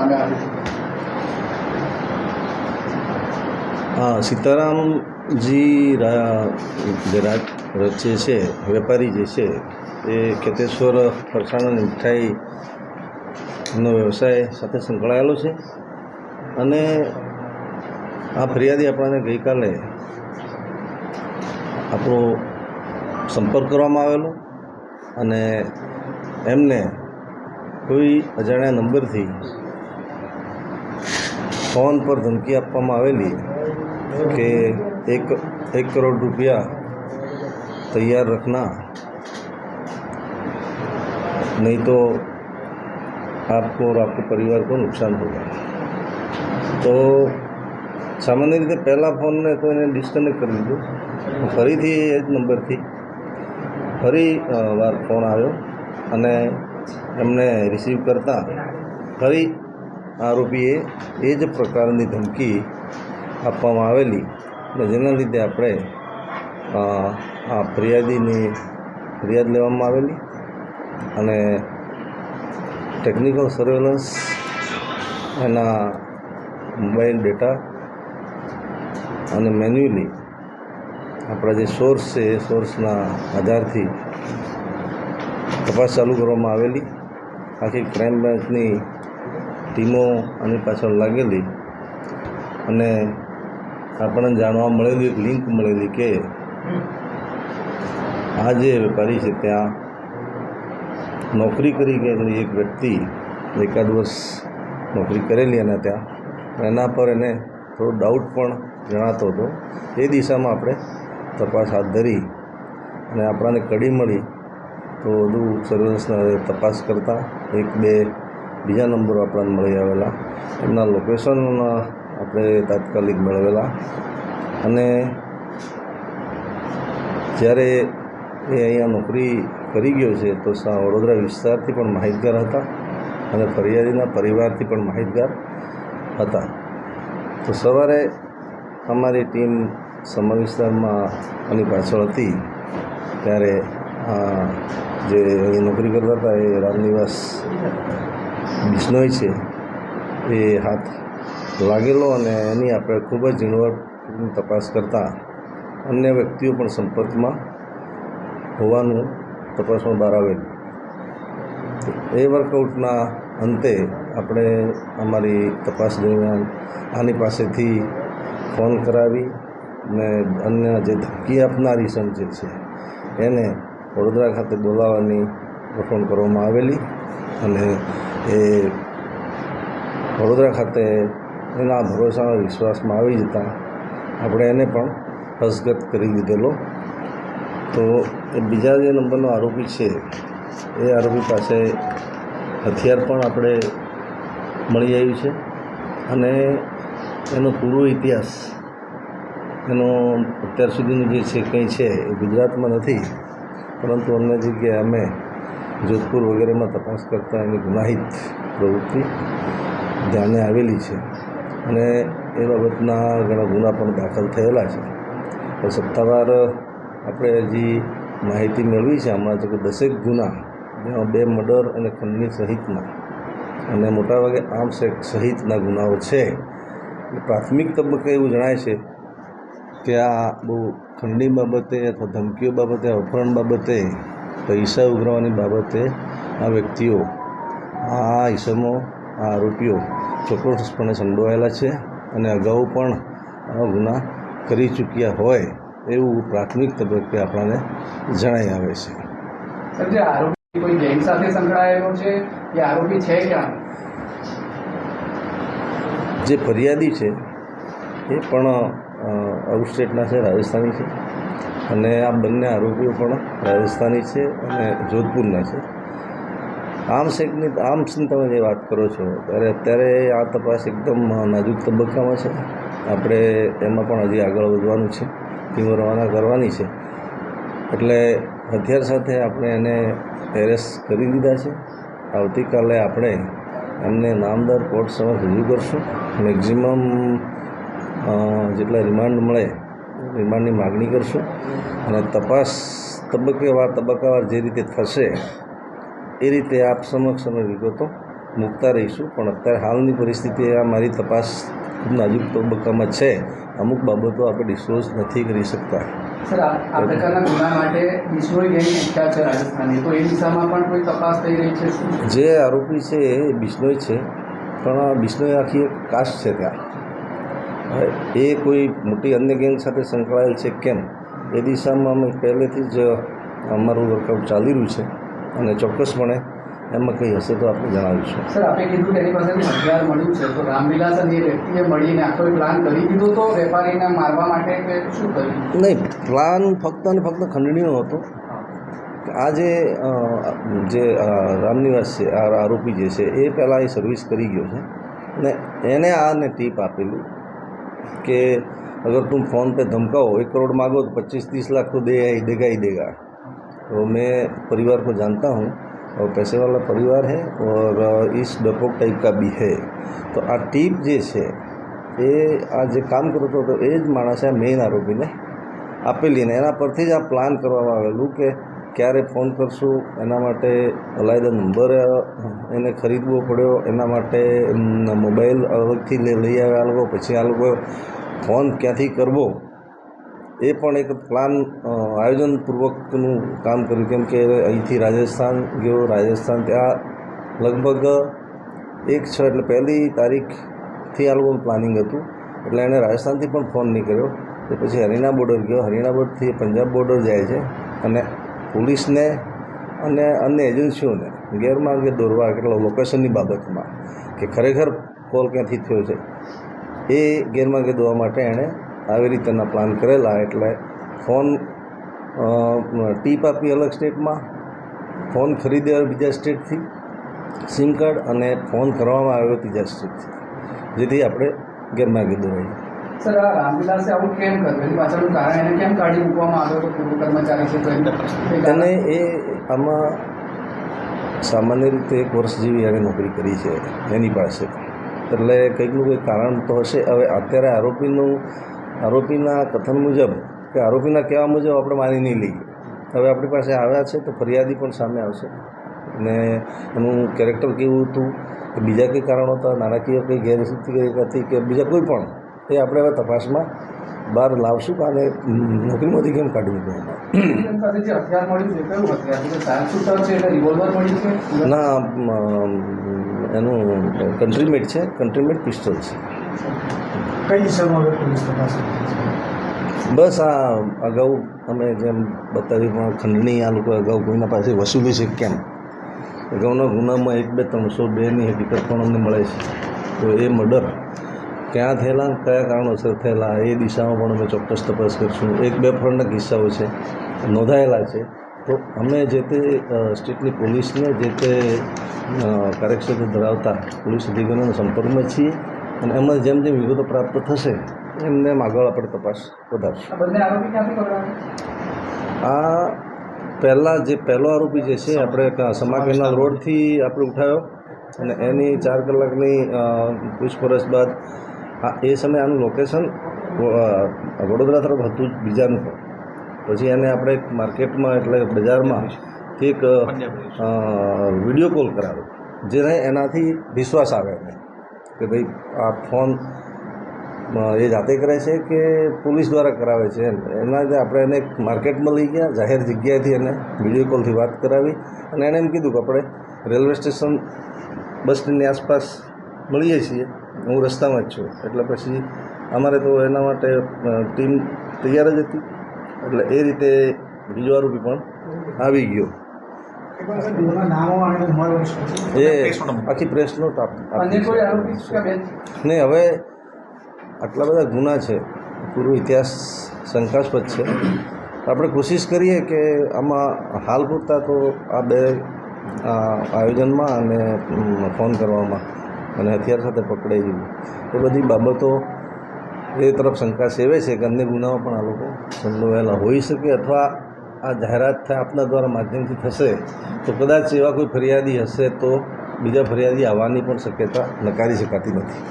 સામે આવી હા, સીતારામજી રાજ જે છે, વેપારી જે છે, એ કેતેશ્વર ફરસાણ અને મીઠાઈનો વ્યવસાય સાથે સંકળાયેલો છે. અને આ ફરિયાદી આપણને ગઈકાલે આપણો સંપર્ક કરવામાં આવેલો અને એમને કોઈ અજાણ્યા નંબરથી ફોન પર ધમકી આપવામાં આવેલી કે એક એક કરોડ रुपया तैयार रखना नहीं तो आपको और आपके परिवार को नुकसान होगा તો સામાન્ય રીતે પહેલાં ફોનને તો એને ડિસ્કનેક્ટ કરી દીધો ફરીથી એ જ નંબરથી ફરી અ, વાર ફોન આવ્યો અને એમને રિસીવ કરતાં ફરી આરોપીએ એ જ પ્રકારની ધમકી આપવામાં આવેલી અને જેના લીધે આપણે આ ફરિયાદીની ફરિયાદ લેવામાં આવેલી અને ટેકનિકલ સર્વેલન્સ એના મોબાઈલ ડેટા અને મેન્યુઅલી આપણા જે સોર્સ છે, એ સોર્સના આધારથી તપાસ ચાલુ કરવામાં આવેલી. આખી ક્રાઇમ બ્રાન્ચની ટીમો આની પાછળ લાગેલી અને આપણને જાણવા મળેલી એક લિંક મળેલી કે આ જે વેપારી છે ત્યાં નોકરી કરી ગયેલી એક વ્યક્તિ એકાદ વર્ષ નોકરી કરેલી એના ત્યાં એના પર એને થોડો ડાઉટ પણ જણાતો હતો. એ દિશામાં આપણે તપાસ હાથ ધરી અને આપણાને કડી મળી તો વધુ સર્વેલન્સના તપાસ કરતાં એક બે બીજા નંબર આપણને મળી આવેલા. એમના લોકેશન આપણે તાત્કાલિક મેળવેલા. અને જ્યારે એ અહીંયા નોકરી કરી ગયો છે, તો વડોદરા વિસ્તારથી પણ માહિતગાર હતા અને ફરિયાદીના પરિવારથી પણ માહિતગાર હતા. તો સવારે અમારી ટીમ સમા વિસ્તારમાં આની પાછળ હતી. ત્યારે જે અહીં નોકરી કરતા હતા એ રામનિવાસ બિશ્નોઈ છે. એ હાથ લાગેલો અને એની આપણે ખૂબ જ ઝીણવટની તપાસ કરતાં અન્ય વ્યક્તિઓ પણ સંપર્કમાં હોવાનું તપાસમાં બહાર આવેલું. એ વર્કઆઉટના અંતે આપણે અમારી તપાસ દરમિયાન આની પાસેથી ફોન કરાવી ને અન્ય જે ધમકી આપનારી સંચ છે, એને વડોદરા ખાતે બોલાવવાની ગોઠવણ કરવામાં આવેલી અને એ વડોદરા ખાતે એના ભરોસાના વિશ્વાસમાં આવી જતાં આપણે એને પણ હસ્તગત કરી દીધેલો. તો એ બીજા જે નંબરનો આરોપી છે, એ આરોપી પાસે હથિયાર પણ આપણે મળી આવ્યું છે અને એનો પૂરો ઇતિહાસ, એનો અત્યાર સુધીનું જે છે, કંઈ છે એ ગુજરાતમાં નથી, પરંતુ અન્ય જગ્યાએ અમે જોધપુર વગેરેમાં તપાસ કરતાં એની ગુનાહિત પ્રવૃત્તિ ધ્યાને આવેલી છે. અને એ બાબતના ઘણા ગુના પણ દાખલ થયેલા છે. તો સત્તાવાર આપણે હજી માહિતી મેળવી છે હમણાં તો કે દસેક ગુના, જેમાં બે મર્ડર અને ખંડની સહિતના, અને મોટાભાગે આર્મ્સ એક્ટ સહિતના ગુનાઓ છે. પ્રાથમિક તબક્કે એવું જણાય છે કે આ બહુ ખંડની બાબતે અથવા ધમકીઓ બાબતે, અપહરણ બાબતે પૈસા ઉઘરાવવાની બાબતે આ વ્યક્તિઓ આ ઈસમો આ આરોપીઓ ચોક્કસપણે સંડોવાયેલા છે અને અગાઉ પણ આ ગુના કરી ચૂક્યા હોય એવું પ્રાથમિક તબક્કે આપણને જણાઈ આવે છે. જે આરોપી કોઈ ગેંગ સાથે સંકળાયેલો છે? કે આરોપી છે ક્યાં? જે ફરિયાદી છે એ પણ આઉટ સ્ટેટના છે રાજસ્થાની છે. અને આ બંને આરોપીઓ પણ રાજસ્થાની છે અને જોધપુરના છે. આર્મ્સ એક્ટની આર્મ્સની તમે જે વાત કરો છો, ત્યારે અત્યારે આ તપાસ એકદમ નાજુક તબક્કામાં છે. આપણે એમાં પણ હજી આગળ વધવાનું છે, ટીમો રવાના કરવાની છે. એટલે હથિયાર સાથે આપણે એને એરેસ્ટ કરી દીધા છે. આવતીકાલે આપણે એમને નામદાર કોર્ટ સમક્ષ રજૂ કરશું. મેક્ઝિમમ જેટલા રિમાન્ડ મળે રિમાન્ડની માગણી કરશું અને તપાસ તબક્કેવાર તબક્કાવાર જે રીતે થશે એ રીતે આપ સમક્ષ અમે વિગતો મૂકતા રહીશું. પણ અત્યારે હાલની પરિસ્થિતિ આ મારી તપાસ ખૂબ નાજુક તબક્કામાં છે. અમુક બાબતો આપણે ડિસ્ક્લોઝ નથી કરી શકતા. સર આ આ પ્રકારના ગુના માટે બિશ્નોઈ ગેંગ એકઠા છે રાજસ્થાનની. તો એ દિશામાં પણ કોઈ તપાસ થઈ રહી છે જે આરોપી છે એ બિશ્નોઈ છે. પણ બિશ્નોઈ આખી એક કાસ્ટ છે ત્યાં. એ કોઈ મોટી અન્ય ગેંગ સાથે સંકળાયેલ છે કેમ? એ દિશામાં અમે પહેલેથી જ અમારું વર્કઆઉટ ચાલી રહ્યું છે અને ચોક્કસપણે એમાં કંઈ હશે તો આપણે જણાવીશું. સર આપણે કીધું તેની પાસે હથિયાર મળ્યું છે. તો રામવિલાસ અને એ વ્યક્તિએ મળીને આખો પ્લાન કરી દીધો તો વેપારીને મારવા માટે કે શું કર્યું? નહીં પ્લાન ફક્ત અને ફક્ત ખંડણીનો હતો. આ જે જે રામનિવાસ છે આ આરોપી જે છે એ પહેલાં એ સર્વિસ કરી ગયો છે. ને એને આને ટીપ આપેલી. કે અગર તું ફોન पे धमकाओ एक करोड़ मांगो तो पच्चीस तीस लाख तो दे देगा ही देगा तो मैं परिवार को जानता हूँ और पैसे वाला परिवार है और इस डरपोक टाइप का भी है તો આ ટીપ જે છે એ આ જે કામ કરતો હતો એ જ માણસે આ મેઇન આરોપીને આપેલી ને એના પરથી જ આ પ્લાન કરવામાં આવેલું કે ક્યારે ફોન કરશું? એના માટે અલાયદા નંબર એને ખરીદવો પડ્યો. એના માટે મોબાઈલ અલગથી લઈ આવ્યા લોકો. પછી આ લોકો ફોન ક્યાંથી કરવો? એ પણ એક પ્લાન આયોજનપૂર્વકનું કામ કર્યું. કેમ કે અહીંથી રાજસ્થાન ગયો. રાજસ્થાન ત્યાં લગભગ એક છ, એટલે પહેલી તારીખથી આ લોકોનું પ્લાનિંગ હતું. એટલે એણે રાજસ્થાનથી પણ ફોન નહીં કર્યો. તો પછી હરિયાણા બોર્ડર ગયો. હરિયાણા બોર્ડરથી પંજાબ બોર્ડર જાય છે. અને પોલીસને અને અન્ય એજન્સીઓને ગેરમાર્ગે દોરવા કેટલા લોકેશનની બાબતમાં કે ખરેખર કોલ ક્યાંથી થયો છે, એ ગેરમાર્ગે દોરવા માટે એણે આવી રીતના પ્લાન કરેલા. એટલે ફોન ટીપ આપી અલગ સ્ટેટમાં ફોન ખરીદ્યા બીજા સ્ટેટથી સિમ કાર્ડ અને ફોન કરવામાં આવ્યો ત્રીજા સ્ટેટથી, જેથી આપણે ગેરમાર્ગે દોરાઈએ. સર, આ રામવિલાસે આવું કેમ કર્યું? એની પાછળનું કારણ એને કેમ કાઢી મૂકવામાં આવ્યો હતો પૂર્વ કર્મચારી છે અને એ આમાં સામાન્ય રીતે એક વર્ષ જેવી એણે નોકરી કરી છે, એની પાસે. એટલે કંઈકનું કંઈક કારણ તો હશે. હવે અત્યારે આરોપીનું, આરોપીના કથન મુજબ, કે આરોપીના કહેવા મુજબ આપણે માની નહીં લઈએ. હવે આપણી પાસે આવ્યા છે તો ફરિયાદી પણ સામે આવશે. અને એનું કેરેક્ટર કેવું હતું? કે બીજા કંઈ કારણો હતા? નાણાકીય કંઈ ગેરસ્થિતિ હતી કે બીજા કોઈ પણ? એ આપણે હવે તપાસમાં બહાર લાવશું અને નોકરીમાંથી કેમ કાઢી મૂક્યું એની પાસે જે હથિયાર મળ્યું છે કયું હથિયાર? છે સાયન્સ શૂટર છે એટલે રિવોલ્વર મળ્યું છે? ના એનું કન્ટ્રીમેટ છે કન્ટ્રીમેટ પિસ્તોલ છે. કઈ દિશામાં બસ આ અગાઉ અમે જેમ બતાવી પણ ખંડણી આ લોકો અગાઉ કોઈના પાસે વસૂલી છે કેમ? અગાઉના ગુનામાં એક બે ત્રણસો બેની હકીકત પણ અમને મળે છે. તો એ મર્ડર ક્યાં થયેલા કયા કારણોસર થયેલા એ દિશામાં પણ અમે ચોક્કસ તપાસ કરીશું. એક બે ફ્રન્ટના કિસ્સાઓ છે નોંધાયેલા છે. તો અમે જે તે સ્ટેટની પોલીસને જે તે કાર્યક્ષેત્ર ધરાવતા પોલીસ અધિકારીઓના સંપર્કમાં છીએ અને એમાં જેમ જેમ વિગતો પ્રાપ્ત થશે એમને એમ આગળ આપણે તપાસ વધારશું. આ પહેલાં જે પહેલો આરોપી જે છે આપણે સમા કેનાલ રોડથી આપણે ઉઠાવ્યો અને એની ચાર કલાકની પૂછપરછ બાદ આ એ સમયે આનું લોકેશન વડોદરા તરફ હતું બીજાનું પણ. પછી એને આપણે માર્કેટમાં એટલે બજારમાં એક વીડિયો કોલ કરાવ્યો, જેને એનાથી વિશ્વાસ આવે એને, કે ભાઈ, આ ફોન એ જાતે કરે છે કે પોલીસ દ્વારા કરાવે છે એમ. એના લીધે આપણે એને માર્કેટમાં લઈ ગયા, જાહેર જગ્યાએથી એને વીડિયો કોલથી વાત કરાવી, અને એણે એમ કીધું કે આપણે રેલવે સ્ટેશન બસ સ્ટેન્ડની આસપાસ મળીએ છીએ. હું રસ્તામાં જ છું. એટલે પછી અમારે તો એના માટે ટીમ તૈયાર જ હતી. એટલે એ રીતે બીજો આરોપી પણ આવી ગયો. એ આખી પ્રેસ નોટ આપ અન્ય આપી કોઈ છે. આરોપી છે કે બેન? નહીં હવે આટલા બધા ગુના છે. પૂરો ઇતિહાસ શંકાસ્પદ છે. આપણે કોશિશ કરીએ કે આમાં હાલ પૂરતા તો આ બે આયોજનમાં અને ફોન કરવામાં. અને હથિયાર સાથે પકડાઈ ગયું. એ બધી બાબતો એ તરફ શંકા સેવે છે કે અન્ય ગુનાઓ પણ આ લોકો સંડોવાયેલા હોઈ શકે અથવા આ જાહેરાત થાય આપના દ્વારા માધ્યમથી થશે, તો કદાચ એવા કોઈ ફરિયાદી હશે તો બીજા ફરિયાદી આવવાની પણ શક્યતા નકારી શકાતી નથી.